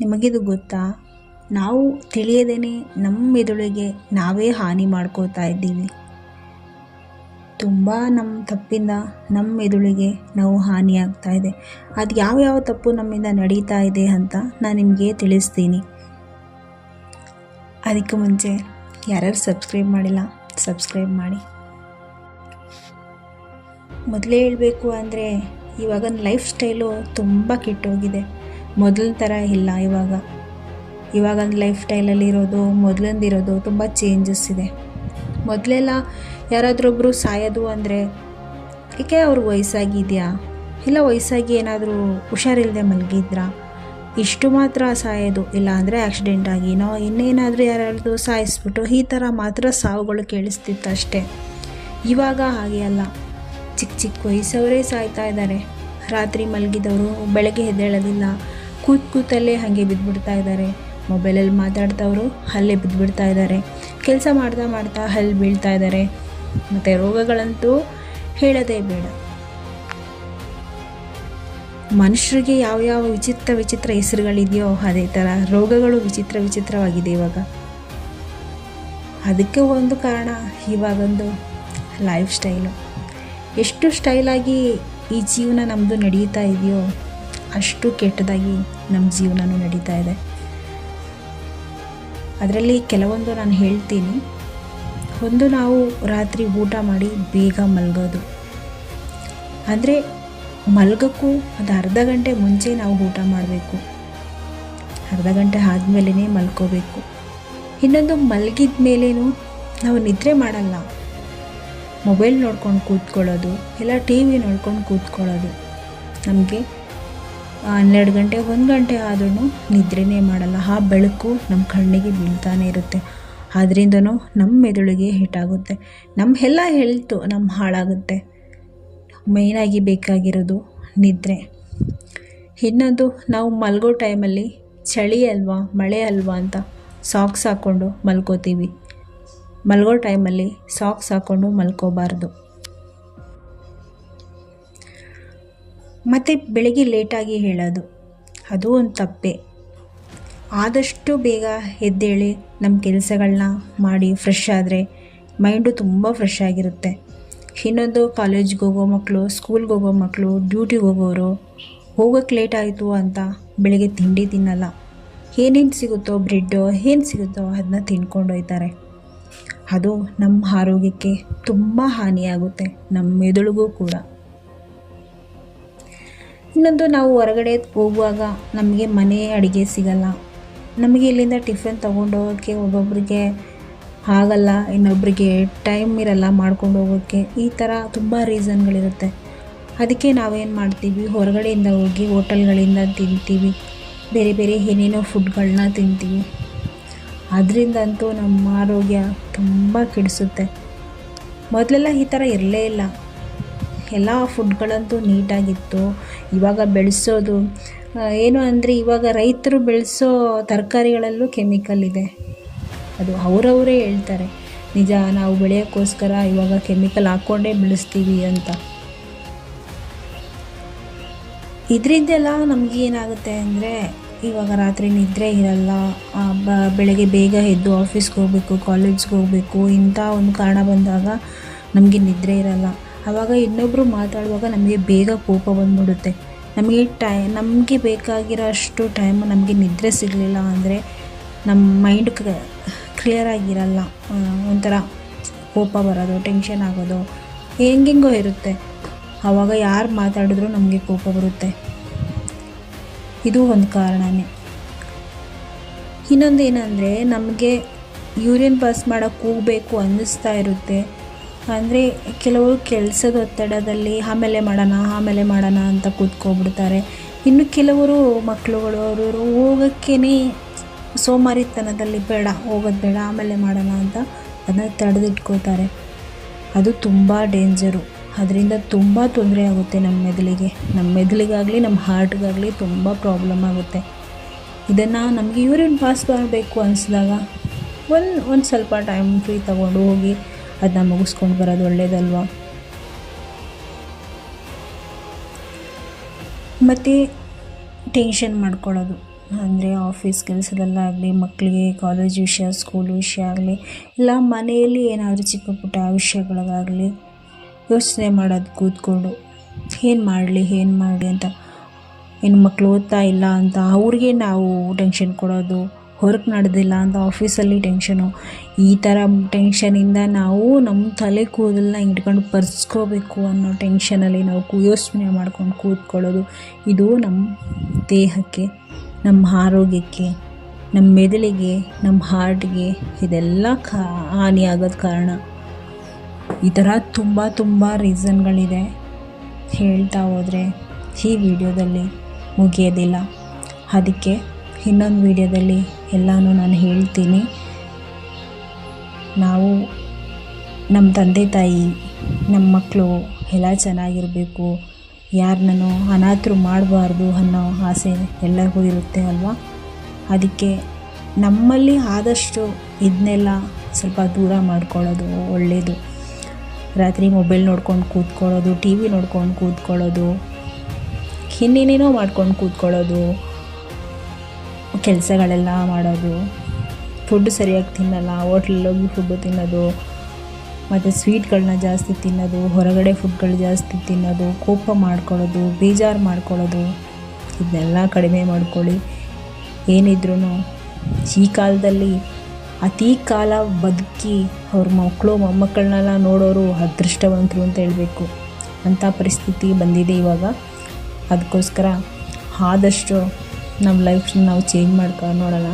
ನಿಮಗಿದು ಗೊತ್ತಾ? ನಾವು ತಿಳಿಯದೇನೆ ನಮ್ಮ ಮೆದುಳಿಗೆ ನಾವೇ ಹಾನಿ ಮಾಡ್ಕೋತಾ ಇದ್ದೀವಿ. ತುಂಬ ನಮ್ಮ ತಪ್ಪಿಂದ ನಮ್ಮ ಮೆದುಳಿಗೆ ನಾವು ಹಾನಿಯಾಗ್ತಾ ಇದೆ. ಅದು ಯಾವ ಯಾವ ತಪ್ಪು ನಮ್ಮಿಂದ ನಡೀತಾ ಇದೆ ಅಂತ ನಾನು ನಿಮಗೆ ತಿಳಿಸ್ತೀನಿ. ಅದಕ್ಕೆ ಮುಂಚೆ ಯಾರ್ಯಾರು ಸಬ್ಸ್ಕ್ರೈಬ್ ಮಾಡಿಲ್ಲ, ಸಬ್ಸ್ಕ್ರೈಬ್ ಮಾಡಿ. ಮೊದಲೇ ಹೇಳಬೇಕು ಅಂದರೆ ಇವಾಗ ಲೈಫ್ ಸ್ಟೈಲು ತುಂಬ ಕೆಟ್ಟೋಗಿದೆ. ಮೊದಲ ಥರ ಇಲ್ಲ ಇವಾಗ. ಇವಾಗ ಲೈಫ್ ಸ್ಟೈಲಲ್ಲಿ ಇರೋದು, ಮೊದಲಂದಿರೋದು ತುಂಬ ಚೇಂಜಸ್ ಇದೆ. ಮೊದಲೆಲ್ಲ ಯಾರಾದ್ರೊಬ್ಬರು ಸಾಯೋದು ಅಂದರೆ ಏಕೆ ಅವ್ರಿಗೆ ವಯಸ್ಸಾಗಿದೆಯಾ? ಇಲ್ಲ ವಯಸ್ಸಾಗಿ ಏನಾದರೂ ಹುಷಾರಿಲ್ಲದೆ ಮಲಗಿದ್ರಾ? ಇಷ್ಟು ಮಾತ್ರ ಸಾಯೋದು, ಇಲ್ಲ ಅಂದರೆ ಆಕ್ಸಿಡೆಂಟ್ ಆಗಿನೋ ಇನ್ನೇನಾದರೂ ಯಾರಾದರೂ ಸಾಯಿಸ್ಬಿಟ್ಟು ಈ ಥರ ಮಾತ್ರ ಸಾವುಗಳು ಕೇಳಿಸ್ತಿತ್ತು ಅಷ್ಟೇ. ಇವಾಗ ಹಾಗೆ ಅಲ್ಲ. ಚಿಕ್ಕ ಚಿಕ್ಕ ವಯಸ್ಸವರೇ ಸಾಯ್ತಾ ಇದ್ದಾರೆ ರಾತ್ರಿ ಮಲಗಿದವರು, ಬೆಳಗ್ಗೆ ಎದ್ದೇಳೋದಿಲ್ಲ ಕೂತ್ ಕೂತಲ್ಲೇ ಹಾಗೆ ಬಿದ್ದುಬಿಡ್ತಾ ಇದ್ದಾರೆ. ಮೊಬೈಲಲ್ಲಿ ಮಾತಾಡ್ತವರು ಅಲ್ಲೇ ಬಿದ್ದುಬಿಡ್ತಾ ಇದ್ದಾರೆ. ಕೆಲಸ ಮಾಡ್ತಾ ಮಾಡ್ತಾ ಅಲ್ಲಿ ಬೀಳ್ತಾ ಇದ್ದಾರೆ. ಮತ್ತು ರೋಗಗಳಂತೂ ಹೇಳೋದೇ ಬೇಡ. ಮನುಷ್ಯರಿಗೆ ಯಾವ ಯಾವ ವಿಚಿತ್ರ ವಿಚಿತ್ರ ಹೆಸರುಗಳಿದೆಯೋ ಅದೇ ಥರ ರೋಗಗಳು ವಿಚಿತ್ರ ವಿಚಿತ್ರವಾಗಿದೆ ಇವಾಗ. ಅದಕ್ಕೆ ಒಂದು ಕಾರಣ ಇವಾಗೊಂದು ಲೈಫ್ ಸ್ಟೈಲು ಎಷ್ಟು ಸ್ಟೈಲಾಗಿ ಈ ಜೀವನ ನಮ್ಮದು ನಡೆಯುತ್ತಾ ಇದೆಯೋ ಅಷ್ಟು ಕೆಟ್ಟದಾಗಿ ನಮ್ಮ ಜೀವನನೂ ನಡೀತಾ ಇದೆ. ಅದರಲ್ಲಿ ಕೆಲವೊಂದು ನಾನು ಹೇಳ್ತೀನಿ. ಒಂದು ನಾವು ರಾತ್ರಿ ಊಟ ಮಾಡಿ ಬೇಗ ಮಲಗೋದು. ಅಂದರೆ ಮಲಗಕ್ಕೂ ಅದು ಅರ್ಧ ಗಂಟೆ ಮುಂಚೆ ನಾವು ಊಟ ಮಾಡಬೇಕು. ಅರ್ಧ ಗಂಟೆ ಆದಮೇಲೆ ಮಲ್ಕೋಬೇಕು. ಇನ್ನೊಂದು ಮಲಗಿದ ಮೇಲೇನು ನಾವು ನಿದ್ರೆ ಮಾಡಲ್ಲ. ಮೊಬೈಲ್ ನೋಡ್ಕೊಂಡು ಕೂತ್ಕೊಳ್ಳೋದು, ಇಲ್ಲ ಟಿ ವಿ ನೋಡ್ಕೊಂಡು ಕೂತ್ಕೊಳ್ಳೋದು ನಮಗೆ ಹನ್ನೆರಡು ಗಂಟೆ, ಒಂದು ಗಂಟೆ ಆದ್ರೂ ನಿದ್ರೆನೇ ಮಾಡಲ್ಲ. ಆ ಬೆಳಕು ನಮ್ಮ ಕಣ್ಣಿಗೆ ಬೀಳ್ತಾನೆ ಇರುತ್ತೆ. ಅದರಿಂದನೂ ನಮ್ಮ ಮೆದುಳಿಗೆ ಹಿಟ್ಟಾಗುತ್ತೆ ನಮ್ಮ ಎಲ್ಲ ಹೆಲ್ತು ನಮ್ಮ ಹಾಳಾಗುತ್ತೆ. ಮೇಯ್ನಾಗಿ ಬೇಕಾಗಿರೋದು ನಿದ್ರೆ. ಇನ್ನೊಂದು, ನಾವು ಮಲಗೋ ಟೈಮಲ್ಲಿ ಚಳಿ ಅಲ್ವಾ, ಮಳೆ ಅಲ್ವಾ ಅಂತ ಸಾಕ್ಸ್ ಹಾಕ್ಕೊಂಡು ಮಲ್ಕೋತೀವಿ. ಮಲಗೋ ಟೈಮಲ್ಲಿ ಸಾಕ್ಸ್ ಹಾಕ್ಕೊಂಡು ಮಲ್ಕೋಬಾರ್ದು. ಮತ್ತು ಬೆಳಗ್ಗೆ ಲೇಟಾಗಿ ಹೇಳೋದು. ಅದು ಒಂದು ತಪ್ಪೆ. ಆದಷ್ಟು ಬೇಗ ಎದ್ದೇಳಿ ನಮ್ಮ ಕೆಲಸಗಳನ್ನ ಮಾಡಿ ಫ್ರೆಶ್ ಆದರೆ ಮೈಂಡು ತುಂಬ ಫ್ರೆಶ್ ಆಗಿರುತ್ತೆ. ಇನ್ನೊಂದು ಕಾಲೇಜ್ಗೆ ಹೋಗೋ ಮಕ್ಕಳು ಸ್ಕೂಲ್ಗೆ ಹೋಗೋ ಮಕ್ಕಳು ಡ್ಯೂಟಿಗೆ ಹೋಗೋರು ಹೋಗೋಕ್ಕೆ ಲೇಟ್ ಆಯಿತು ಅಂತ ಬೆಳಗ್ಗೆ ತಿಂಡಿ ತಿನ್ನಲ್ಲ. ಏನೇನು ಸಿಗುತ್ತೋ ಬ್ರೆಡ್ಡು ಏನು ಸಿಗುತ್ತೋ ಅದನ್ನ ತಿನ್ಕೊಂಡು ಹೋಯ್ತಾರೆ. ಅದು ನಮ್ಮ ಆರೋಗ್ಯಕ್ಕೆ ತುಂಬ ಹಾನಿಯಾಗುತ್ತೆ ನಮ್ಮ ಮೆದುಳಿಗೂ ಕೂಡ. ಇನ್ನೊಂದು ನಾವು ಹೊರಗಡೆ ಹೋಗುವಾಗ ನಮಗೆ ಮನೆ ಅಡುಗೆ ಸಿಗಲ್ಲ. ನಮಗೆ ಇಲ್ಲಿಂದ ಟಿಫಿನ್ ತೊಗೊಂಡೋಗೋಕ್ಕೆ ಒಬ್ಬೊಬ್ಬರಿಗೆ ಆಗಲ್ಲ ಇನ್ನೊಬ್ಬರಿಗೆ ಟೈಮ್ ಇರಲ್ಲ ಮಾಡ್ಕೊಂಡು ಹೋಗೋಕ್ಕೆ. ಈ ಥರ ತುಂಬ ರೀಸನ್ಗಳಿರುತ್ತೆ ಅದಕ್ಕೆ ನಾವೇನು ಮಾಡ್ತೀವಿ? ಹೊರಗಡೆಯಿಂದ ಹೋಗಿ ಹೋಟೆಲ್ಗಳಿಂದ ತಿಂತೀವಿ. ಬೇರೆ ಬೇರೆ ಏನೇನೋ ಫುಡ್ಗಳನ್ನ ತಿಂತೀವಿ. ಅದರಿಂದಂತೂ ನಮ್ಮ ಆರೋಗ್ಯ ತುಂಬ ಕೆಡಿಸುತ್ತೆ. ಮೊದಲೆಲ್ಲ ಈ ಥರ ಇರಲೇ ಇಲ್ಲ. ಎಲ್ಲ ಫುಡ್ಗಳಂತೂ ನೀಟಾಗಿತ್ತು. ಇವಾಗ ಬೆಳೆಸೋದು ಏನು ಅಂದರೆ ಇವಾಗ ರೈತರು ಬೆಳೆಸೋ ತರಕಾರಿಗಳಲ್ಲೂ ಕೆಮಿಕಲ್ ಇದೆ. ಅದು ಅವರವರೇ ಹೇಳ್ತಾರೆ. ನಿಜ, ನಾವು ಬೆಳೆಯೋಕ್ಕೋಸ್ಕರ ಇವಾಗ ಕೆಮಿಕಲ್ ಹಾಕ್ಕೊಂಡೇ ಬೆಳೆಸ್ತೀವಿ ಅಂತ. ಇದರಿಂದೆಲ್ಲ ನಮಗೆ ಏನಾಗುತ್ತೆ ಅಂದರೆ, ಇವಾಗ ರಾತ್ರಿ ನಿದ್ರೆ ಇರಲ್ಲ. ಬೆಳಗ್ಗೆ ಬೇಗ ಎದ್ದು ಆಫೀಸ್ಗೆ ಹೋಗಬೇಕು ಕಾಲೇಜ್ಗೆ ಹೋಗಬೇಕು, ಇಂಥ ಒಂದು ಕಾರಣ ಬಂದಾಗ ನಮಗೆ ನಿದ್ರೆ ಇರಲ್ಲ. ಆವಾಗ ಇನ್ನೊಬ್ಬರು ಮಾತಾಡುವಾಗ ನಮಗೆ ಬೇಗ ಕೋಪ ಬಂದ್ಬಿಡುತ್ತೆ. ನಮಗೆ ಟೈ, ನಮಗೆ ಬೇಕಾಗಿರೋ ಅಷ್ಟು ಟೈಮ್ ನಮಗೆ ನಿದ್ರೆ ಸಿಗಲಿಲ್ಲ ಅಂದರೆ ನಮ್ಮ ಮೈಂಡ್ ಕ್ಲಿಯರ್ ಆಗಿರಲ್ಲ. ಒಂಥರ ಕೋಪ ಬರೋದು ಟೆನ್ಷನ್ ಆಗೋದು, ಹೆಂಗೆಂಗೋ ಇರುತ್ತೆ. ಆವಾಗ ಯಾರು ಮಾತಾಡಿದ್ರು ನಮಗೆ ಕೋಪ ಬರುತ್ತೆ. ಇದು ಒಂದು ಕಾರಣನೇ. ಇನ್ನೊಂದು ಏನಂದರೆ ನಮಗೆ ಯೂರಿನ್ ಪಾಸ್ ಮಾಡೋಕ್ಕೆ ಹೋಗಬೇಕು ಅನ್ನಿಸ್ತಾ ಇರುತ್ತೆ. ಅಂದರೆ ಕೆಲವರು ಕೆಲಸದ ಒತ್ತಡದಲ್ಲಿ, ಆಮೇಲೆ ಮಾಡೋಣ ಆಮೇಲೆ ಮಾಡೋಣ ಅಂತ ಕೂತ್ಕೊಬಿಡ್ತಾರೆ. ಇನ್ನು ಕೆಲವರು ಮಕ್ಕಳುಗಳು ಅವರು ಹೋಗೋಕ್ಕೇ ಸೋಮಾರಿತನದಲ್ಲಿ ಬೇಡ, ಹೋಗೋದು ಬೇಡ, ಆಮೇಲೆ ಮಾಡೋಣ ಅಂತ ಅದನ್ನು ತಡೆದಿಟ್ಕೋತಾರೆ ಅದು ತುಂಬ ಡೇಂಜರು. ಅದರಿಂದ ತುಂಬ ತೊಂದರೆ ಆಗುತ್ತೆ ನಮ್ಮ ಮೆದುಳಿಗೆ. ನಮ್ಮ ಮೆದುಳಿಗಾಗಲಿ, ನಮ್ಮ ಹಾರ್ಟ್ಗಾಗಲಿ ತುಂಬ ಪ್ರಾಬ್ಲಮ್ ಆಗುತ್ತೆ. ಇದನ್ನು ನಮಗೆ ಯೂರಿನ್ ಪಾಸ್ ಮಾಡಬೇಕು ಅನಿಸಿದಾಗ ಒಂದು ಒಂದು ಸ್ವಲ್ಪ ಟೈಮ್ ಫ್ರೀ ತಗೊಂಡು ಹೋಗಿ ಅದನ್ನ ಮುಗಿಸ್ಕೊಂಡು ಬರೋದು ಒಳ್ಳೇದಲ್ವಾ? ಮತ್ತು ಟೆನ್ಷನ್ ಮಾಡ್ಕೊಳ್ಳೋದು. ಅಂದರೆ ಆಫೀಸ್ ಕೆಲಸದಲ್ಲಾಗಲಿ ಮಕ್ಕಳಿಗೆ ಕಾಲೇಜ್ ವಿಷಯ ಸ್ಕೂಲ್ ವಿಷಯ ಆಗಲಿ, ಇಲ್ಲ ಮನೆಯಲ್ಲಿ ಏನಾದರೂ ಚಿಕ್ಕ ಪುಟ್ಟ ವಿಷಯಗಳಿಗಾಗಲಿ ಯೋಚನೆ ಮಾಡೋದು ಕೂತ್ಕೊಂಡು, ಏನು ಮಾಡಲಿ ಏನು ಮಾಡಲಿ ಅಂತ. ಏನು ಮಕ್ಕಳು ಓದ್ತಾ ಇಲ್ಲ ಅಂತ ಅವ್ರಿಗೆ ನಾವು ಟೆನ್ಷನ್ ಕೊಡೋದು. ಹೊರಗೆ ನಡೆದಿಲ್ಲ ಅಂತ ಆಫೀಸಲ್ಲಿ ಟೆನ್ಷನು. ಈ ಥರ ಟೆನ್ಷನಿಂದ ನಾವು ನಮ್ಮ ತಲೆ ಕೂದಲನ್ನ ಇಟ್ಕೊಂಡು ಪರ್ಸ್ಕೋಬೇಕು ಅನ್ನೋ ಟೆನ್ಷನಲ್ಲಿ ನಾವು ಯೋಚನೆ ಮಾಡ್ಕೊಂಡು ಕೂತ್ಕೊಳ್ಳೋದು. ಇದು ನಮ್ಮ ದೇಹಕ್ಕೆ, ನಮ್ಮ ಆರೋಗ್ಯಕ್ಕೆ, ನಮ್ಮ ಮೆದುಳಿಗೆ, ನಮ್ಮ ಹಾರ್ಟ್ಗೆ ಇದೆಲ್ಲ ಕಾ ಹಾನಿಯಾಗೋದು ಕಾರಣ. ಈ ಥರ ತುಂಬ ತುಂಬ ರೀಸನ್ಗಳಿದೆ ಹೇಳ್ತಾ ಹೋದರೆ ಈ ವಿಡಿಯೋದಲ್ಲಿ ಮುಗಿಯೋದಿಲ್ಲ. ಅದಕ್ಕೆ ಇನ್ನೊಂದು ವಿಡಿಯೋದಲ್ಲಿ ಎಲ್ಲನೂ ನಾನು ಹೇಳ್ತೀನಿ. ನಾವು ನಮ್ಮ ತಂದೆ ತಾಯಿ, ನಮ್ಮ ಮಕ್ಕಳು ಎಲ್ಲ ಚೆನ್ನಾಗಿರಬೇಕು. ಯಾರನ್ನೂ ಅನಾಥರು ಮಾಡಬಾರ್ದು ಅನ್ನೋ ಆಸೆ ಎಲ್ಲರಿಗೂ ಇರುತ್ತೆ ಅಲ್ವಾ? ಅದಕ್ಕೆ ನಮ್ಮಲ್ಲಿ ಆದಷ್ಟು ಇದನ್ನೆಲ್ಲ ಸ್ವಲ್ಪ ದೂರ ಮಾಡ್ಕೊಳ್ಳೋದು ಒಳ್ಳೆಯದು ರಾತ್ರಿ ಮೊಬೈಲ್ ನೋಡ್ಕೊಂಡು ಕೂತ್ಕೊಳ್ಳೋದು, ಟಿ ವಿ ನೋಡ್ಕೊಂಡು ಕೂತ್ಕೊಳ್ಳೋದು ಇನ್ನೇನೇನೋ ಮಾಡ್ಕೊಂಡು ಕೂತ್ಕೊಳ್ಳೋದು ಕೆಲಸಗಳೆಲ್ಲ ಮಾಡೋದು ಫುಡ್ ಸರಿಯಾಗಿ ತಿನ್ನಲ್ಲ, ಹೋಟ್ಲಲ್ಲಿ ಫುಡ್ಡು ತಿನ್ನೋದು, ಮತ್ತು ಸ್ವೀಟ್ಗಳನ್ನ ಜಾಸ್ತಿ ತಿನ್ನೋದು, ಹೊರಗಡೆ ಫುಡ್ಗಳು ಜಾಸ್ತಿ ತಿನ್ನೋದು, ಕೋಪ ಮಾಡ್ಕೊಳ್ಳೋದು, ಬೇಜಾರು ಮಾಡ್ಕೊಳ್ಳೋದು ಇದನ್ನೆಲ್ಲ ಕಡಿಮೆ ಮಾಡ್ಕೊಳ್ಳಿ. ಏನಿದ್ರೂ ಈ ಕಾಲದಲ್ಲಿ ಅತಿ ಕಾಲ ಬದುಕಿ ಅವ್ರ ಮಕ್ಕಳು, ಮೊಮ್ಮಕ್ಕಳನ್ನೆಲ್ಲ ನೋಡೋರು ಅದೃಷ್ಟವಂತರು ಅಂತ ಹೇಳಬೇಕು. ಅಂಥ ಪರಿಸ್ಥಿತಿ ಬಂದಿದೆ ಇವಾಗ. ಅದಕ್ಕೋಸ್ಕರ ಆದಷ್ಟು ನಮ್ಮ ಲೈಫ್ನ ನಾವು ಚೇಂಜ್ ಮಾಡ್ಕೊ ನೋಡೋಣ.